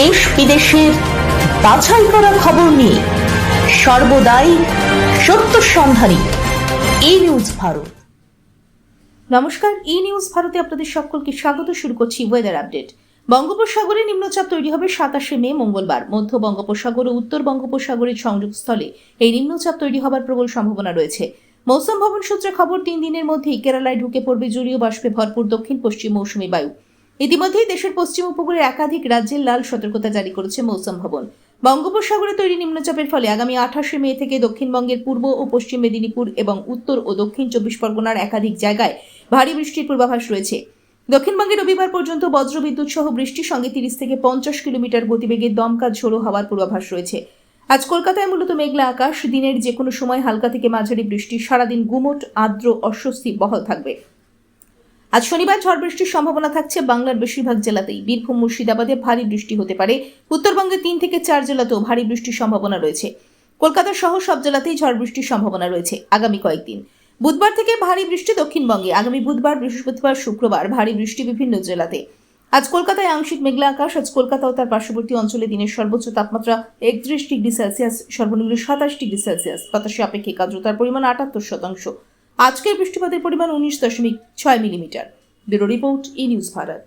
দেশ বিদেশের বাছাই করা খবর নিয়ে সর্বদাই সত্য সন্ধানী এই নিউজ ভারত। নমস্কার ই নিউজ ভারতে আপনাদের সকলকে স্বাগত। শুরু করছি ওয়েদার আপডেট বঙ্গোপসাগরে নিম্নচাপ তৈরি হবে সাতাশে মে, মঙ্গলবার। মধ্য বঙ্গোপসাগর ও উত্তর বঙ্গোপসাগরের সংযোগস্থলে এই নিম্নচাপ তৈরি হবার প্রবল সম্ভাবনা রয়েছে। মৌসুম ভবন সূত্রে খবর, তিন দিনের মধ্যেই কেরালায় ঢুকে পড়বে জলীয় বাষ্পে ভরপুর দক্ষিণ পশ্চিম মৌসুমী বায়ু। ইতিমধ্যেই দেশের পশ্চিম উপকূলের একাধিক রাজ্যের লাল সতর্কতা জারি করেছে মৌসুম ভবন। বঙ্গোপসাগরে তৈরি নিম্নচাপের ফলে আগামী আঠাশে মে থেকে দক্ষিণবঙ্গের পূর্ব ও পশ্চিম মেদিনীপুর এবং উত্তর ও দক্ষিণ চব্বিশ পরগনার একাধিক জায়গায় ভারী বৃষ্টির পূর্বাভাস রয়েছে। দক্ষিণবঙ্গে রবিবার পর্যন্ত বজ্রবিদ্যুৎ সহ বৃষ্টির সঙ্গে তিরিশ থেকে পঞ্চাশ কিলোমিটার গতিবেগে দমকা ঝোড়ো হওয়ার পূর্বাভাস রয়েছে। আজ কলকাতায় মূলত মেঘলা আকাশ, দিনের যে কোনো সময় হালকা থেকে মাঝারি বৃষ্টি, সারাদিন গুমোট, আর্দ্র, অস্বস্তি বহাল থাকবে। আজ শনিবার ঝড় বৃষ্টির সম্ভাবনা থাকছে বাংলার বেশিরভাগ জেলাতেই। বীরভূম, মুর্শিদাবাদে ভারী বৃষ্টি হতে পারে। উত্তরবঙ্গে তিন থেকে চার জেলাতেও ভারী বৃষ্টির সম্ভাবনা রয়েছে। কলকাতা সহ সব জেলাতেই ঝড় বৃষ্টির সম্ভাবনা রয়েছে আগামী কয়েকদিন। বুধবার থেকে ভারী বৃষ্টি দক্ষিণবঙ্গে। আগামী বুধবার, বৃহস্পতিবার, শুক্রবার ভারী বৃষ্টি বিভিন্ন জেলাতে। আজ কলকাতায় আংশিক মেঘলা আকাশ, আজ কলকাতা ও তার পার্শ্ববর্তী অঞ্চলে দিনের সর্বোচ্চ তাপমাত্রা একত্রিশ ডিগ্রি সেলসিয়াস, সর্বনিম্ন সাতাশ ডিগ্রি সেলসিয়াস। বাতাসে আপেক্ষিক আর্দ্রতার পরিমাণ আটাত্তর শতাংশ। আজকের বৃষ্টিপাতের পরিমাণ উনিশ দশমিক ছয় millimetre. Bureau report E news Bharat.